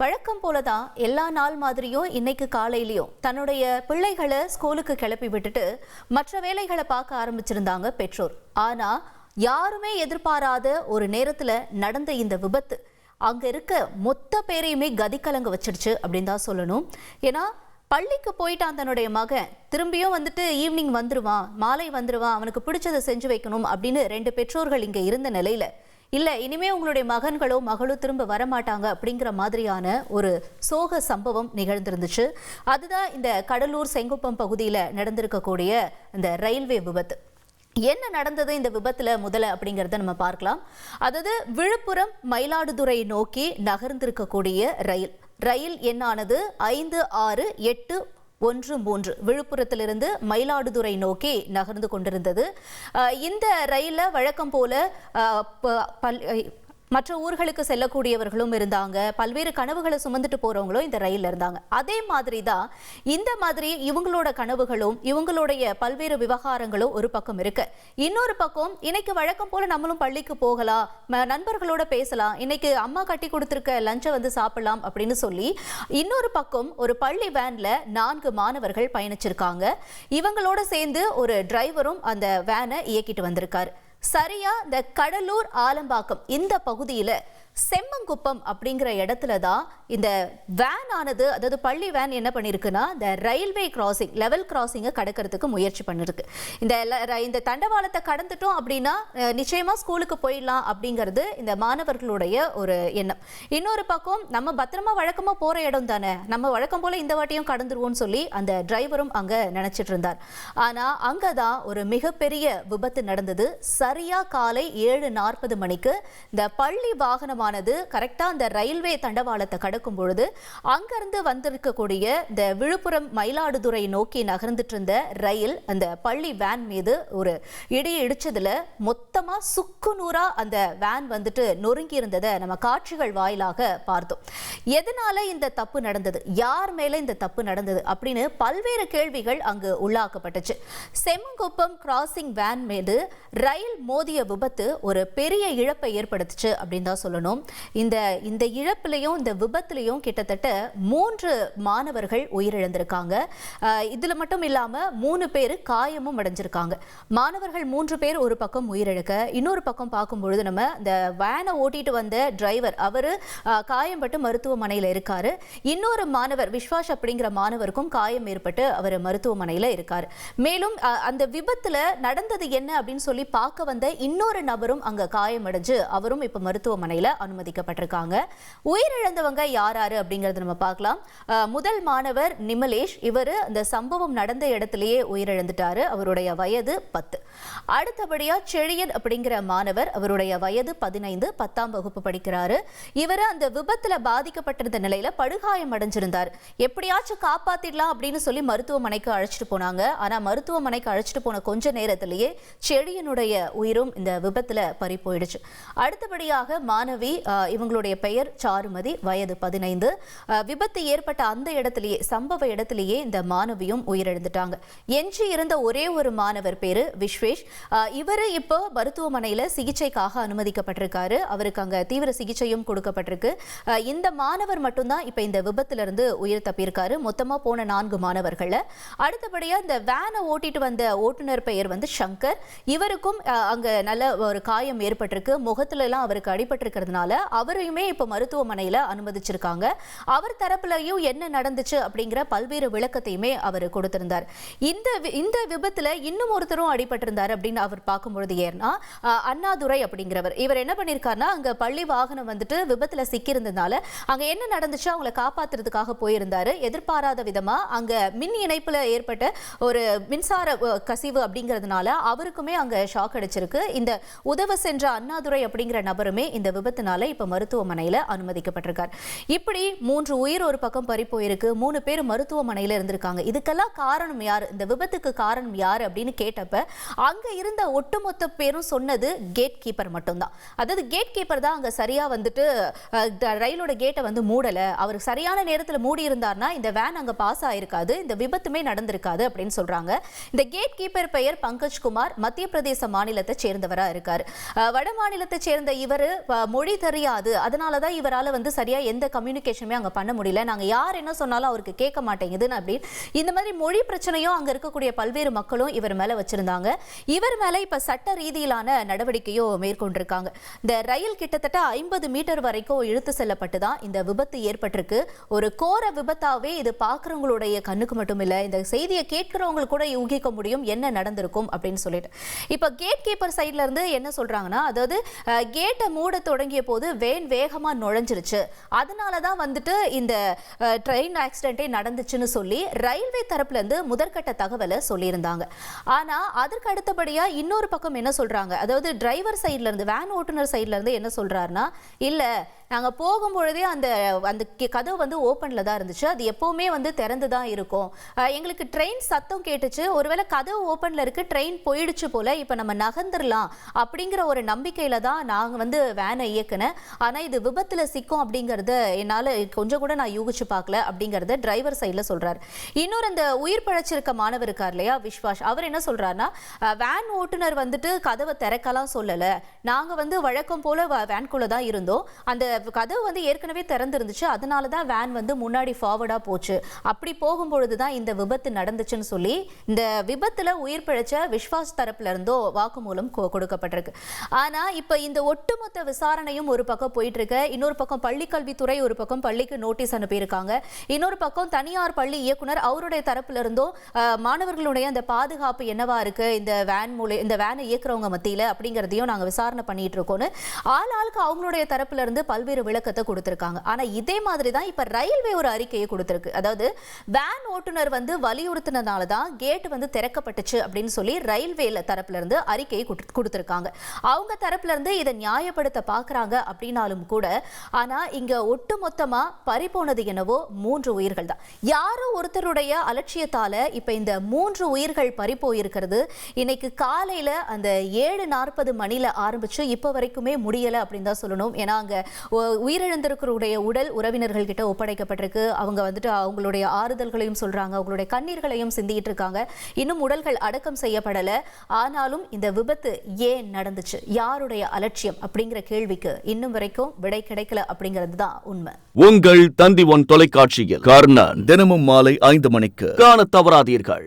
வழக்கம் போல தான் எல்லா நாள் மாதிரியும் இன்னைக்கு காலையிலையும் தன்னுடைய பிள்ளைகளை ஸ்கூலுக்கு கிளப்பி விட்டுட்டு மற்ற வேலைகளை பார்க்க ஆரம்பிச்சிருந்தாங்க பெற்றோர். ஆனா யாருமே எதிர்பாராத ஒரு நேரத்துல நடந்த இந்த விபத்து. அங்க இருக்க மொத்த பேரையுமே கதிக்கலங்க வச்சிருச்சு அப்படின்னு தான் சொல்லணும். ஏன்னா பள்ளிக்கு போயிட்டான் தன்னுடைய மகன். திரும்பியும் வந்துட்டு ஈவினிங் வந்துருவான் மாலை வந்துருவான் அவனுக்கு பிடிச்சதை செஞ்சு வைக்கணும் அப்படின்னு ரெண்டு பெற்றோர்கள் இங்க இருந்த நிலையில இல்ல இனிமே உங்களுடைய மகன்களோ மகளோ திரும்ப வரமாட்டாங்க அப்படிங்கிற மாதிரியான ஒரு சோக சம்பவம் நிகழ்ந்திருந்துச்சு. அதுதான் இந்த கடலூர் செங்குப்பம் பகுதியில் நடந்திருக்கக்கூடிய இந்த ரயில்வே விபத்து. என்ன நடந்தது இந்த விபத்துல முதல்ல அப்படிங்கிறத நம்ம பார்க்கலாம். அதாவது விழுப்புரம் மயிலாடுதுறை நோக்கி நகர்ந்திருக்கக்கூடிய ரயில். ரயில் எண்ணானது ஐந்து ஆறு எட்டு ஒன்று மூன்று விழுப்புரத்திலிருந்து மயிலாடுதுறை நோக்கி நகர்ந்து கொண்டிருந்தது. இந்த ரயிலில் வழக்கம் போல ப- மற்ற ஊர்களுக்கு செல்லக்கூடியவர்களும் இருந்தாங்க. பல்வேறு கனவுகளை சுமந்துட்டு போறவங்களும் இந்த ரயில்ல இருந்தாங்க. அதே மாதிரி தான் இந்த மாதிரி இவங்களோட கனவுகளும் இவங்களுடைய பல்வேறு விவகாரங்களும் ஒரு பக்கம் இருக்கு. இன்னொரு பக்கம் இன்னைக்கு வழக்கம் போல நம்மளும் பள்ளிக்கு போகலாம் ம- நண்பர்களோட பேசலாம் இன்னைக்கு அம்மா கட்டி கொடுத்துருக்க லஞ்சை வந்து சாப்பிடலாம் அப்படின்னு சொல்லி இன்னொரு பக்கம் ஒரு பள்ளி வேன்ல நான்கு மாணவர்கள் பயணிச்சிருக்காங்க. இவங்களோட சேர்ந்து ஒரு டிரைவரும் அந்த வேனை இயக்கிட்டு வந்திருக்காரு. சரியா இந்த கடலூர் ஆலம்பாக்கம் இந்த பகுதியில் செம்மங்குப்பம் அப்படிங்கிற இடத்துல தான் இந்த வேன் ஆனது அதாவது பள்ளி வேன் என்ன பண்ணியிருக்குன்னா இந்த ரயில்வே கிராசிங் லெவல் கிராசிங்கை கடக்கிறதுக்கு முயற்சி பண்ணிருக்கு. இந்த இந்த தண்டவாளத்தை கடந்துட்டோம் அப்படின்னா நிச்சயமாக ஸ்கூலுக்கு போயிடலாம் அப்படிங்கிறது இந்த மாணவர்களுடைய ஒரு எண்ணம். இன்னொரு பக்கம் நம்ம பத்திரமா வழக்கமாக போகிற இடம் தானே நம்ம வழக்கம் போல் இந்த வாட்டியும் கடந்துருவோம்னு சொல்லி அந்த டிரைவரும் அங்கே நினச்சிட்டு இருந்தார். ஆனால் அங்கே தான் ஒரு மிகப்பெரிய விபத்து நடந்தது. சரியாக காலை ஏழு நாற்பது மணிக்கு இந்த பள்ளி வாகனமானது கரெக்டாக அந்த ரயில்வே தண்டவாளத்தை கடக்கும் பொழுது அங்கிருந்து வந்திருக்கக்கூடிய இந்த விழுப்புரம் மயிலாடுதுறை நோக்கி நகர்ந்துட்டு இருந்த ரயில் அந்த பள்ளி வேன் மீது ஒரு இடி இடிச்சதுல மொத்தமாக சுக்கு நூறாக அந்த வேன் வந்துட்டு நொறுங்கி இருந்ததை நம்ம காட்சிகள் வாயிலாக பார்த்தோம். எதனால இந்த தப்பு நடந்தது? யார் மேல இந்த தப்பு நடந்தது? அப்படின்னு பல்வேறு கேள்விகள் அங்கு உள்ளாக்கப்பட்டுச்சு. செம்மங்குப்பம் கிராசிங் வேன் மீது ரயில் மோதிய விபத்து ஒரு பெரிய இழப்பை ஏற்படுத்துச்சு அப்படின்னு தான் சொல்லணும். இந்த இந்த இழப்புலையும் இந்த விபத்துலையும் கிட்டத்தட்ட மூன்று மாணவர்கள் உயிரிழந்திருக்காங்க. இதில் மட்டும் இல்லாமல் மூணு பேர் காயமும் அடைஞ்சிருக்காங்க. மாணவர்கள் மூன்று பேர் ஒரு பக்கம் உயிரிழக்க இன்னொரு பக்கம் பார்க்கும்பொழுது நம்ம இந்த வேனை ஓட்டிட்டு வந்த டிரைவர் அவர் காயம்பட்டு மருத்துவமனையில் இருக்கார். இன்னொரு மாணவர் விஸ்வாஷ் அப்படிங்கிற மாணவருக்கும் காயம் ஏற்பட்டு அவர் மருத்துவமனையில் இருக்கார். மேலும் அந்த விபத்தில் நடந்தது என்ன அப்படின்னு சொல்லி பார்க்க வந்த இன்னொரு நபரும் அங்கே காயமடைஞ்சு அவரும் இப்போ மருத்துவமனையில் அனுமதிக்கப்பட்டிருக்காங்க. உயிரிழந்தவங்க யார் யாரு அப்படிங்கறத நம்ம பார்க்கலாம். முதல் மாணவர் நிமலேஷ். இவர் இந்த சம்பவம் நடந்த இடத்திலேயே உயிரிழந்துட்டாரு. அவருடைய வயது பத்து. அடுத்தபடியா செழியன் அப்படிங்கிற மாணவர் அவருடைய வயது பதினைந்து பத்தாம் வகுப்பு படிக்கிறாரு. இவர் அந்த விபத்துல பாதிக்கப்பட்டிருந்த நிலையில படுகாயம் அடைஞ்சிருந்தார். எப்படியாச்சும் காப்பாத்திடலாம் அப்படின்னு சொல்லி மருத்துவமனைக்கு அழைச்சிட்டு போனாங்க. ஆனா மருத்துவமனைக்கு அழைச்சிட்டு போன கொஞ்ச நேரத்திலேயே செழியனுடைய உயிரும் இந்த விபத்துல பறி போயிடுச்சு. அடுத்தபடியாக மாணவி ஆஹ், இவங்களுடைய பெயர் சாருமதி வயது பதினைந்து. விபத்து ஏற்பட்ட அந்த இடத்திலேயே சம்பவ இடத்திலேயே இந்த மாணவியும் உயிரிழந்துட்டாங்க. எஞ்சி இருந்த ஒரே ஒரு மாணவர் பேரு விஸ்வேஷ். இவர் இப்போ மருத்துவமனையில சிகிச்சைக்காக அனுமதிக்கப்பட்டிருக்காரு. அவருக்கு அங்க தீவிர சிகிச்சையும் கொடுக்கப்பட்டிருக்கு. இந்த மாணவர் மட்டும்தான் இப்ப இந்த விபத்திலிருந்து உயிர் தப்பியிருக்காரு. மொத்தமா போன நான்கு மாணவர்கள்ல அடுத்தபடியா இந்த வேனை ஓட்டிட்டு வந்த ஓட்டுநர் பெயர் வந்து சங்கர். இவருக்கும் ஆஹ், அங்க நல்ல ஒரு காயம் ஏற்பட்டிருக்கு. முகத்துல எல்லாம் அவருக்கு அடிபட்டிருக்கிறதுனால இருந்ததுனால அவரையுமே இப்போ மருத்துவமனையில் அனுமதிச்சிருக்காங்க. அவர் தரப்புலையும் என்ன நடந்துச்சு அப்படிங்கிற பல்வேறு விளக்கத்தையுமே அவர் கொடுத்திருந்தார். இந்த இந்த விபத்தில் இன்னும் ஒருத்தரும் அடிபட்டிருந்தார் அப்படின்னு அவர் பார்க்கும்பொழுது ஏன்னா அண்ணாதுரை அப்படிங்கிறவர். இவர் என்ன பண்ணியிருக்காருன்னா அங்கே பள்ளி வாகனம் வந்துட்டு விபத்தில் சிக்கியிருந்ததுனால அங்கே என்ன நடந்துச்சு அவங்கள காப்பாற்றுறதுக்காக போயிருந்தார். எதிர்பாராத விதமாக அங்கே மின் இணைப்பில் ஏற்பட்ட ஒரு மின்சார கசிவு அப்படிங்கிறதுனால அவருக்குமே அங்கே ஷாக் அடிச்சிருக்கு. இந்த உதவ சென்ற அண்ணாதுரை அப்படிங்கிற நபருமே இந்த விபத்துனால இப்போ மருத்துவமனையில அனுமதிக்கப்பட்டிருக்கார். இப்படி மூன்று உயிர் ஒரு பக்கம் பறி போயிருக்கு மூணு பேர் மருத்துவமனையில இருந்திருக்காங்க. இதுக்கெல்லாம் காரணம் யார்? இந்த விபத்துக்கு காரணம் யார் அப்படின்னு கேட்டப்ப அங்க இருந்த ஒட்டுமொத்த பேரும் சொன்னது கேட் கீப்பர் மட்டும்தான். அதாவது கேட் கீப்பர் தான் அங்க சரியா வந்துட்டு ரயிலோட கேட்டை வந்து மூடல. அவர் சரியான நேரத்தில் மூடி இருந்தார்னா இந்த வேன் அங்க பாஸ் ஆயிருக்காது இந்த விபத்துமே நடந்திருக்காது அப்படின்னு சொல்றாங்க. இந்த கேட் கீப்பர் பெயர் பங்கஜ் குமார் மத்திய பிரதேச மாநிலத்தை சேர்ந்தவரா இருக்கார். வட மாநிலத்தை சேர்ந்த இவர் மொழி தெரியாது. அதனால தான் இவரால் வந்து சரியா எந்த கம்யூனிகேஷனுமே அங்க பண்ண முடியல. நாங்க யார் என்ன சொன்னாலும் அவருக்கு கேட்க மாட்டேங்குதுன்னு அப்படின்னு இந்த மாதிரி மொழி பிரச்சனையும் அங்க இருக்கக்கூடிய பல்வேறு மக்களும் இவர் மேல வச்சிருந்தாங்க. இவர் மேல இப்ப சட்ட ரீதியிலான நடவடிக்கையும் மேற்கொண்டிருக்காங்க. இந்த ரயில் கிட்டத்தட்ட ஐம்பது மீட்டர் வரைக்கும் இழுத்து செல்லப்பட்டு தான் இந்த விபத்து ஏற்பட்டிருக்கு. ஒரு கோர விபத்தாவே இது பார்க்குறவங்களுடைய கண்ணுக்கு மட்டும் இல்லை இந்த செய்தியை கேட்கிறவங்களுக்கு கூட யூகிக்க முடியும். என்ன நடந்திருக்கும் அப்படின்னு சொல்லிட்டு. இப்போ கேட் கீப்பர் சைட்லேருந்து என்ன சொல்றாங்கன்னா அதாவது கேட்டை மூட தொடங்கிய போது வேன் வேகமாக நுழைஞ்சிருச்சு. அதனால தான் வந்துட்டு இந்த ட்ரெயின் ஆக்சிடென்ட்டே நடந்துச்சுன்னு சொல்லி ரயில்வே தரப்புலேருந்து முதற்கட்ட தகவலை சொல்லியிருந்தாங்க. ஆனால் அதற்கு அடுத்தபடியாக இன்னொரு பக்கம் என்ன சொல்கிறாங்க அதாவது டிரைவர் சைட்லேருந்து வேன் ஓட்டுநர் சைட்லேருந்து என்ன சொல்கிறாருன்னா இல்லை நாங்கள் போகும்பொழுதே அந்த அந்த கதவு வந்து ஓப்பனில் தான் இருந்துச்சு. அது எப்போவுமே வந்து திறந்து தான் இருக்கும். எங்களுக்கு ட்ரெயின் சத்தம் கேட்டுச்சு. ஒருவேளை கதவு ஓப்பனில் இருக்குது ட்ரெயின் போயிடுச்சு போல் இப்போ நம்ம நகர்ந்துடலாம் அப்படிங்கிற ஒரு நம்பிக்கையில் தான் நாங்கள் வந்து வேனை இயக்குனேன். ஆனால் இது விபத்தில் சிக்கும் அப்படிங்கிறத என்னால் கொஞ்சம் கூட நான் யூகிச்சு பார்க்கல அப்படிங்கிறத டிரைவர் சைடில் சொல்கிறார் இன்னொரு அந்த உயிர் பழச்சிருக்க மாணவர் இருக்கார் இல்லையா விஸ்வாஷ் அவர் என்ன சொல்கிறாருன்னா வேன் ஓட்டுநர் வந்துட்டு கதவை திறக்கலாம் சொல்லலை. நாங்கள் வந்து வழக்கம் போல் வேன்குள்ளே தான் இருந்தோம். அந்த கதவு வந்து ஏற்கனவே திறந்துருந்துச்சு. அதனால தான் வேன் வந்து முன்னாடி ஃபார்வர்டாக போச்சு. அப்படி போகும்பொழுது தான் இந்த விபத்து நடந்துச்சுன்னு சொல்லி இந்த விபத்தில் உயிர் பிழைச்ச விஸ்வாஸ் தரப்புல இருந்தோ வாக்குமூலம் கொ- கொடுக்கப்பட்டிருக்கு. ஆனால் இப்போ இந்த ஒட்டுமொத்த விசாரணையும் ஒரு பக்கம் போயிட்டுருக்கு. இன்னொரு பக்கம் பள்ளிக்கல்வித்துறை ஒரு பக்கம் பள்ளிக்கு நோட்டீஸ் அனுப்பியிருக்காங்க. இன்னொரு பக்கம் தனியார் பள்ளி இயக்குனர் அவருடைய தரப்புலேருந்தோ மாணவர்களுடைய அந்த பாதுகாப்பு என்னவா இருக்குது இந்த வேன் மூலம் இந்த வேனை இயக்குறவங்க மத்தியில் அப்படிங்கிறதையும் நாங்கள் விசாரணை பண்ணிட்டு இருக்கோம்னு ஆள் ஆளுக்கு அவங்களுடைய தரப்புலேருந்து பல்வேறு பல்வேறு விளக்கத்தை கொடுத்துருக்காங்க. ஆனா இதே மாதிரி தான் இப்போ ரயில்வே ஒரு அறிக்கையை கொடுத்துருக்கு. அதாவது வேன் ஓட்டுநர் வந்து வலியுறுத்தினதால தான் கேட் வந்து திறக்கப்பட்டுச்சு அப்படின்னு சொல்லி ரயில்வேல தரப்புல இருந்து அறிக்கையை கொடுத்துருக்காங்க. அவங்க தரப்புல இருந்து இதை நியாயப்படுத்த பாக்குறாங்க அப்படின்னாலும் கூட ஆனா இங்க ஒட்டுமொத்தமா பறிபோனது என்னவோ மூன்று உயிர்கள் தான். யாரோ ஒருத்தருடைய அலட்சியத்தால இப்போ இந்த மூன்று உயிர்கள் பறிப்போயிருக்கிறது இன்னைக்கு காலையில் அந்த ஏழு நாற்பது மணியில் ஆரம்பிச்சு இப்போ வரைக்குமே முடியலை அப்படின்னு தான் சொல்லணும். ஏன்னா அங்க உயிரிழந்திருக்கிறவருடைய உடல் உறவினர்கள் கிட்ட ஒப்படைக்கப்பட்டிருக்கு. அவங்க வந்துட்டு அவங்களுடைய ஆறுதல்களையும் சொல்றாங்க. அவங்களுடைய கண்ணீர்களையும் சிந்திட்டு இருக்காங்க. இன்னும் உடல்கள் அடக்கம் செய்யப்படல. ஆனாலும் இந்த விபத்து ஏன் நடந்துச்சு? யாருடைய அலட்சியம் அப்படிங்கிற கேள்விக்கு இன்னும் வரைக்கும் விடை கிடைக்கல அப்படிங்கிறது தான் உண்மை. உங்கள் தந்தி ஒன் தொலைக்காட்சியில். கர்ணன். தினமும் மாலை ஐந்து மணிக்கு. காண தவறாதீர்கள்.